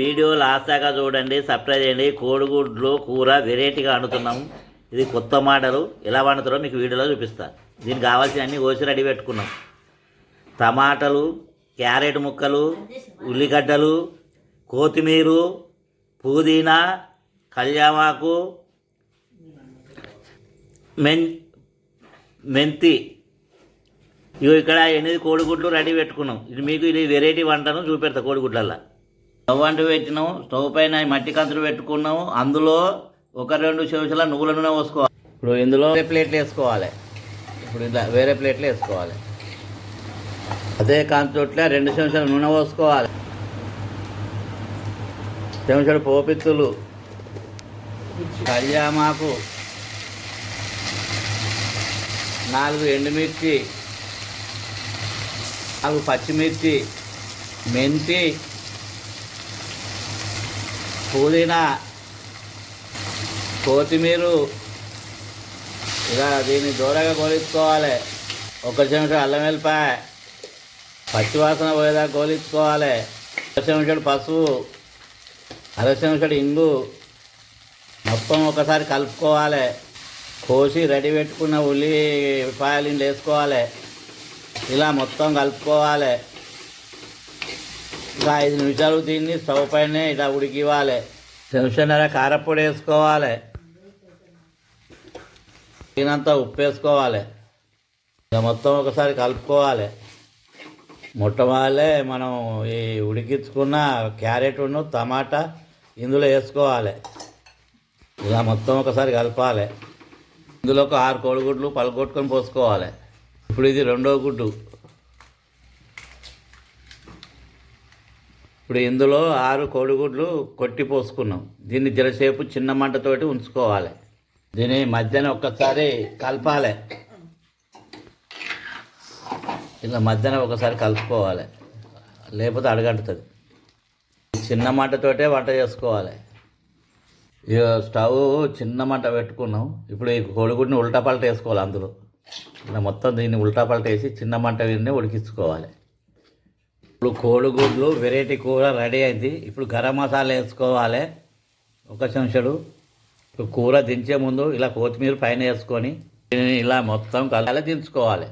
Video last దాకా చూడండి subscribe చేయండి. కోడిగుడ్లు కూర వెరైటీగా వండుతున్నాం. ఇది కొత్త మాటలు ఎలా వండుతారో మీకు వీడియోలో చూపిస్తా. దీనికి కావాల్సినవన్నీ కోసి రెడీ పెట్టుకున్నాం. టమాటాలు క్యారెట్ ముక్కలు ఉల్లిగడ్డలు కొత్తిమీర పుదీనా కళ్యామాకు మెన్ మెంతి. ఇవి ఇక్కడ ఎనిమిది కోడిగుడ్లు రెడీ పెట్టుకున్నాం. ఇది మీకు ఇది వెరైటీ వంటను చూపెడతా కోడిగుడ్లల్లో. స్టవ్ అంటూ పెట్టినాం స్టవ్ పైన మట్టి కంచులు పెట్టుకున్నాము అందులో ఒక రెండు చెంచాల నువ్వుల నూనె పోసుకోవాలి ఇప్పుడు ఇందులో ప్లేట్లు వేసుకోవాలి. ఇప్పుడు ఇలా వేరే ప్లేట్లు వేసుకోవాలి. అదే కాంచోట్ల రెండు చెంచాల నూనె పోసుకోవాలి. చెంచాడు పోపిత్తులు. కళ్యామాకు నాలుగు ఎండుమిర్చి. నాలుగు పచ్చిమిర్చి. మెంతి. పుదీనా? కొత్తిమీర. ఇలా దీన్ని దూరంగా గోలించుకోవాలి. ఒక చెంచా అల్లం వెల్లిపాయ. పచ్చివాసన పోయేదాకా గోలించుకోవాలి. ఒక చెంచాడు పసుపు. అర చెంచాడు ఇంగు. మొత్తం ఒకసారి కలుపుకోవాలి. కోసి రెడీ పెట్టుకున్న ఉల్లిపాయలు వేసుకోవాలి. ఇలా మొత్తం కలుపుకోవాలి. ఇంకా ఐదు నిమిషాలు దీన్ని స్టవ్ పైన ఇలా ఉడికివ్వాలి. చెంచాన్నర కారపొడి వేసుకోవాలి. తినంత ఉప్పు వేసుకోవాలి. ఇక మొత్తం ఒకసారి కలుపుకోవాలి. మొట్టమొదలే మనం ఈ ఉడికించుకున్న క్యారెట్ను టమాటా ఇందులో వేసుకోవాలి. ఇలా మొత్తం ఒకసారి కలపాలి. ఇందులో ఒక ఆరు కోడిగుడ్లు పలగొట్టుకొని పోసుకోవాలి. ఇప్పుడు ఇది రెండో గుడ్డు. ఇప్పుడు ఇందులో ఆరు కోడిగుడ్లు కొట్టి పోసుకున్నాం. దీన్ని జరసేపు చిన్న మంటతోటి ఉంచుకోవాలి. దీని మధ్యన ఒక్కసారి కలపాలి. ఇలా మధ్యన ఒకసారి కలుపుకోవాలి. లేకపోతే అడగంటుతుంది. చిన్న మంటతోటే వంట చేసుకోవాలి. ఇక స్టవ్ చిన్న మంట పెట్టుకున్నాం. ఇప్పుడు ఈ కోడిగుడ్ని ఉల్టా పల్ట వేసుకోవాలి అందులో. ఇలా మొత్తం దీన్ని ఉల్టా పల్ట వేసి చిన్న మంట వీరిని ఉడికించుకోవాలి. ఇప్పుడు కోడిగుడ్లు వెరైటీ కూర రెడీ అయింది. ఇప్పుడు గరం మసాలా వేసుకోవాలి. ఒక చెంచాడు. ఇప్పుడు కూర దించే ముందు ఇలా కొత్తిమీర పైన వేసుకొని ఇలా మొత్తం కల దించుకోవాలి.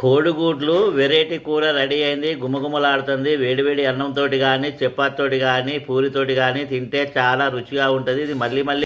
కోడిగుడ్లు వెరైటీ కూర రెడీ అయింది. గుమగుమలాడుతుంది. వేడివేడి అన్నంతోటి కానీ చపాతితోటి కానీ పూరితోటి కానీ తింటే చాలా రుచిగా ఉంటుంది. ఇది మళ్ళీ మళ్ళీ